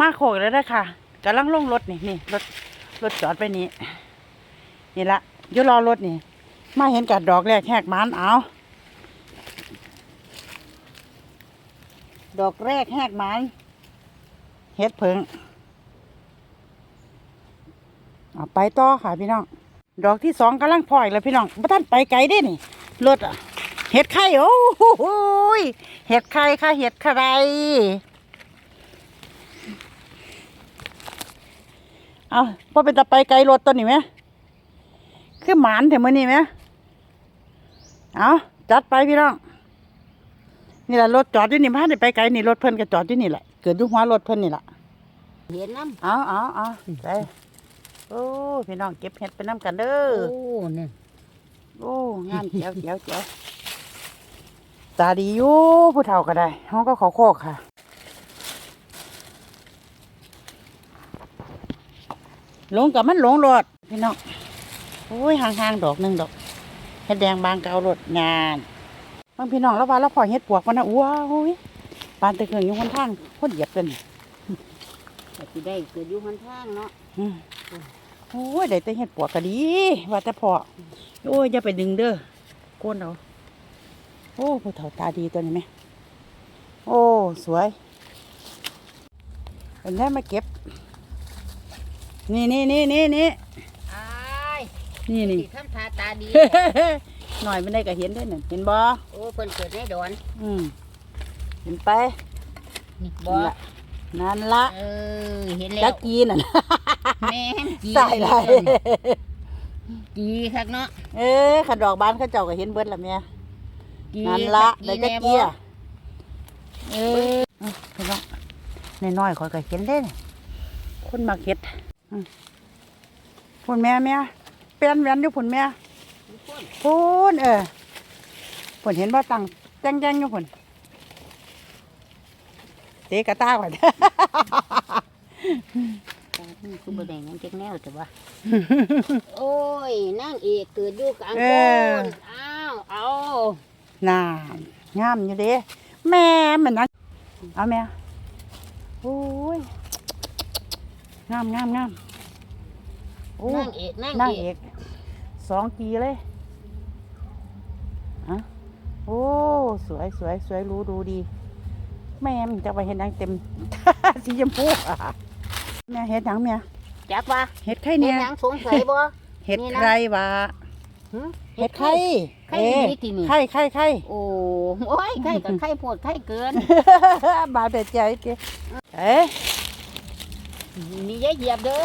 มาโขกแล้วนะค่ะกำลังลงรถนี่นี่รถรถจอดไปนี่นี่ละเดี๋ยวรอรถนี่ มาเห็นกัดดอกแรกแหกมันเอาดอกแรกแหกมันเฮ็ดเพิงเอาไปต่อค่ะพี่น้อง ดอกที่สองกำลังพลอยแล้วพี่น้องบ่ท่านไปไกลเด้นี่รถอะเห็ดไข่โอ้โหเห็ดไข่ค่ะเห็ดไข่ เอาพอเป็นตะไปไกลรถตัวนี้ไหมคือหมานถึงมือนี่ไหมเอาจัดไปพี่น้องนี่แหละรถจอดอยู่นี่พาได้ไปไกลนี่รถเพิ่นก็จอดอยู่นี่แหละเกิดอยู่หัวรถเพิ่นนี่แหละเห็นน้เอาเอาเอาไปโอ้พี่น้องเก็บเห็ดไปน้ำกันเด้ำอโอ้เนี่ยโอ้งานเจียวเจียวเจียวตาดีอยู่ผู้เฒ่าก็ได้ห้องก็ขอโคกค่ะ หลงกับมันหลงรถพี่น้องโอ้ยห่างๆดอกหนึ่งดอกเห็ดแดงบางเการถงานบางพี่น้องแล้วว่าแล้วพอเห็ดปวกมันนะว้าวยปานตะเกียงอยู่คนทางคนเหยียบกันนี่แต่ที่ได้เกิดอยู่ข้างทางเนาะอืมโอ้ยได้แต่เห็ดปวกก็ดี ว่าแต่พอโอ้ยอย่าไปดึงเด้อโกนเอาโอ้ผู้เฒ่าตาดีตัวนี้ไหมโอ้ สวยเป็นได้มาเก็บ นี่นี่นี่นี่นี่อ้ายนี่นี่สิทำทาตาดี หน่อยไม่ได้ก็เห็นได้หนึ่งเห็นบ่โอ้เพิ่นเกิดในดอนอืมเห็นไปนี่บ่นั่นละนั่นละเออ เห็นแล้จัวกกีน่ะ แม่นจีใส่ไร จีคักเนาะเออขัดดอกบานเขาเจ้าก็เห็นเบิดละเมียจีนั่นละได้จักแน่เกีบ่ยเออเอาพี่น้องน้อยๆคอยก็เห็นได้นี่คนมาเห็ด อืมพุ่นแม่แม่เปลี่ยนแหวนอยู่พุ่นแม่พุ่นเออพุ่นเห็นว่าตังแจ้งแจ้งๆอยู่พุ่นเตะกระตาก่อนคือบ่ได้หยังจักแนวแต่ว่าโอ้ยนางเอกเกิดอยู่กลางเอโคอนอ้าวเอาน่างามอยู่เด้แม่มันนะเอาแม่โอ้ย งามงามงามโอ้นางเอกนางนางเอเอกกสองกีเลยอะโอ้สวยสวยสวยรู้ดูดีแม่มันจะไปเห็นนางเต็ม สีชมพูอะแม่เห็ดหยังแม่จักว่าเห็ดไข่เห็เนี่นยหยังสงสัยบ่ เห็ดนี่นะ ใครวะหึเห็ดไข่ไข่เอ๊ะดีที่นี่ไข่ไข่ไข่ โอ้โอ้ยไข่กับไข่โพดไข่เกิน บาดแต่ใจเจ๊เอ๊ะ นี่อย่าเหยียบเด้อ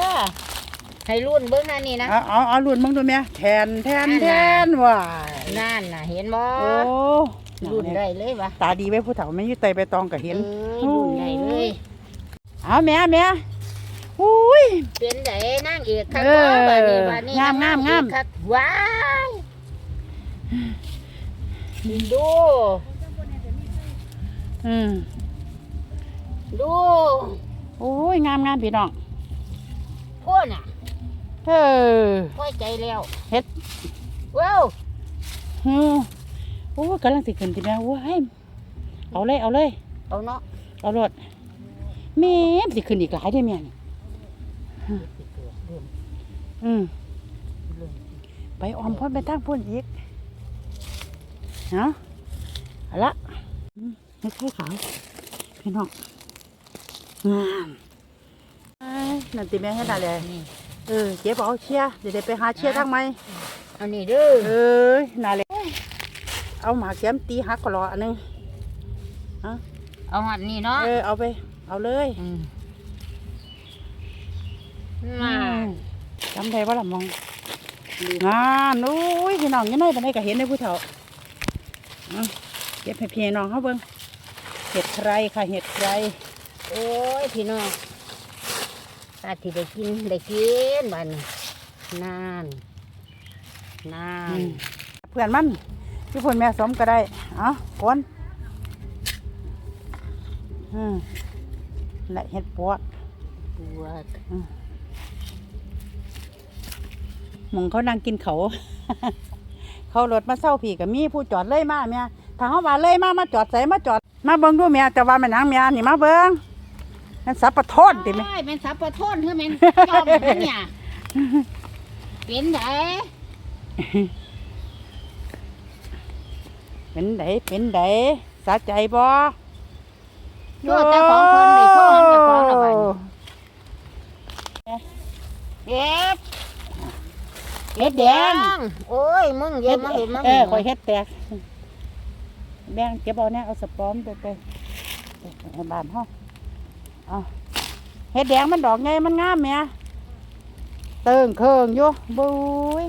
ให้รุ่นเบิ้งนั่นนี่นะ เอาเอาเอาลุ่นมึงดูแม่แทนแทนนั่นแทน่ะนว่ะนั่นน่ะเห็นบ่โอ้รุ่นได้เลยวะตาดีไว้ผู้เฒ่าไม่ยุติไปตองก็เห็น เอ้ยรุ่นได้เลยเอาแม่แม่อุ้ย เป็นไดนางเอกคักเออบ่บาดนี้บาดนี้งามงามงามนเอกคักว้ายดูอืมดูโอ้ ยงามงามพี่น้องพวกน่ะเออพอใจแล้วเฮ็ดว้าวฮึโอ้ยกำลังสิขึ้นที่แม่ว้ายเอาเลยเอาเลยเอาเนาะเอารถแม่มสิขึ้นอีกหลายได้อแม่นี่อืมไปออมพ่นไปทางพ่นอีกเนาะเอาละอืมไม่ใช่ขาวพี่น้องงามเอ้ย นั่นติแม่ให้ได้เลยนี่เออเจ็บเอาเชียร์เดี๋ยวได้ไปหาเชียร์ทางไหมเอานี่เด้อเอ้ยน่าเลยเอาหมากแก้มตีหักก็รออันหนึงเอาหัดนี่เนาะเออเอาไป เอาเลยอืมอืน่ะมจำได้ว่าละมองงามโอ้ยพี่น้องยังไงบันไดก็เห็นในผู้เฒ่าอืมเก็บให้พี่น้องเขาเบิ่งเห็ดใครค่ะเห็ดใครโอ้ยพี่น้อง ตาที่ได้กินได้กินบัดนนานนานเพื่อนมันที่พ่นแม่สมก็ได้ เอาคนอืมและเห็ดปวกปวดหมองเขานั่งกินเขา เขารถมาเศร้าผีกับมีผู้จอดเลยมาเมียถ้าเขาว่าเลยมามาจอดใส่มาจอด มาเบิ้งดูเมียจะว่าแม่นางเมียนี่มาเบิ้ง นั่นสับปะโทนติไหมโอ้ยแม่นสับปะโทนคือแม่นจอมเหรอเนี่ยเป็นไดเป็นไดเป็นไดสะใจบ่โยแต่ของเพิ่นนี่โชว์หันกับของละบาดนี้เอ็ดเฮ็ดแดงโอ้ยมึงเย็นมาเห็นมาเออข่อยเฮ็ดแตก แบ่งเก็บเอาเนี่ยเอาสปอมไปไปไปบ้านเฮาเอา เฮ็ดแดงมันดอกไงมันงามแม่เติงเคิงอยู่บุ้ย